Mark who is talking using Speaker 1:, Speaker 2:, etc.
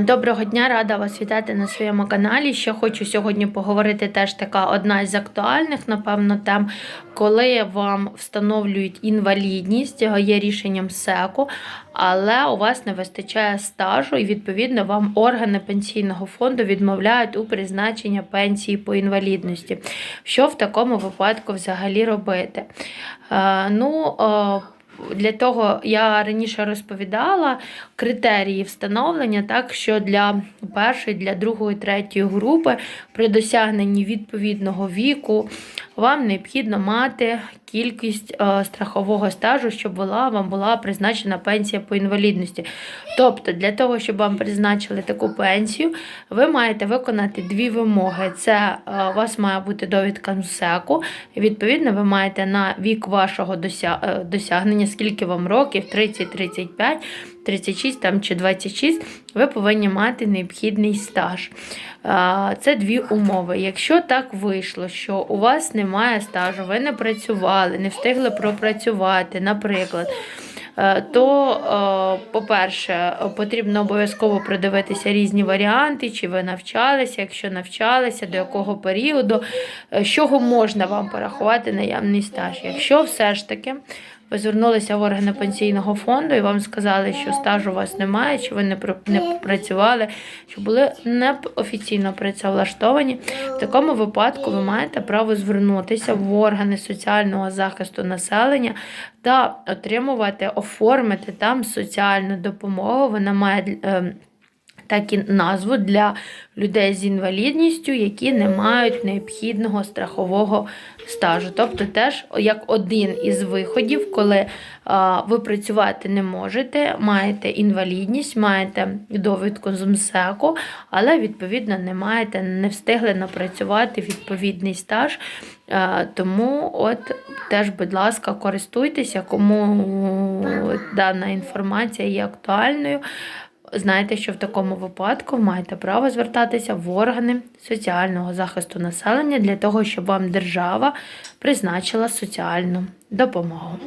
Speaker 1: Доброго дня, рада вас вітати на своєму каналі. Ще хочу сьогодні поговорити теж така одна з актуальних, напевно, тем, коли вам встановлюють інвалідність, є рішенням СЕКу, але у вас не вистачає стажу, і відповідно вам органи пенсійного фонду відмовляють у призначенні пенсії по інвалідності. Що в такому випадку взагалі робити? Е, ну, е, для того я раніше розповідала критерії встановлення, так що для першої, для другої, третьої групи при досягненні відповідного віку вам необхідно мати кількість е, страхового стажу, щоб була вам була призначена пенсія по інвалідності. Тобто, для того, щоб вам призначили таку пенсію, ви маєте виконати дві вимоги: це е, у вас має бути довідка МСЕКу, і відповідно, ви маєте на вік вашого е, досягнення, скільки вам років, 30, 35, 36 там, чи 26, ви повинні мати необхідний стаж. Це дві умови. Якщо так вийшло, що у вас немає стажу, ви не працювали, не встигли пропрацювати, наприклад. е, То, е, по-перше, потрібно обов'язково продивитися різні варіанти, чи ви навчалися, якщо навчалися, до якого періоду, е, з чого можна вам порахувати наявний стаж. Якщо все ж таки ви звернулися в органи пенсійного фонду і вам сказали, що стажу у вас немає, чи ви не пр- не працювали, що були не офіційно працевлаштовані. В такому випадку ви маєте право звернутися в органи соціального захисту населення та отримувати, оформити там соціальну допомогу. Вона має ем, так і назву для людей з інвалідністю, які не мають необхідного страхового стажу. Тобто, теж як один із виходів, коли ви працювати не можете, маєте інвалідність, маєте довідку з МСЕКу, але відповідно не маєте, не встигли напрацювати відповідний стаж. Тому от теж, будь ласка, користуйтеся, кому дана інформація є актуальною. Знайте, що в такому випадку маєте право звертатися в органи соціального захисту населення для того, щоб вам держава призначила соціальну допомогу.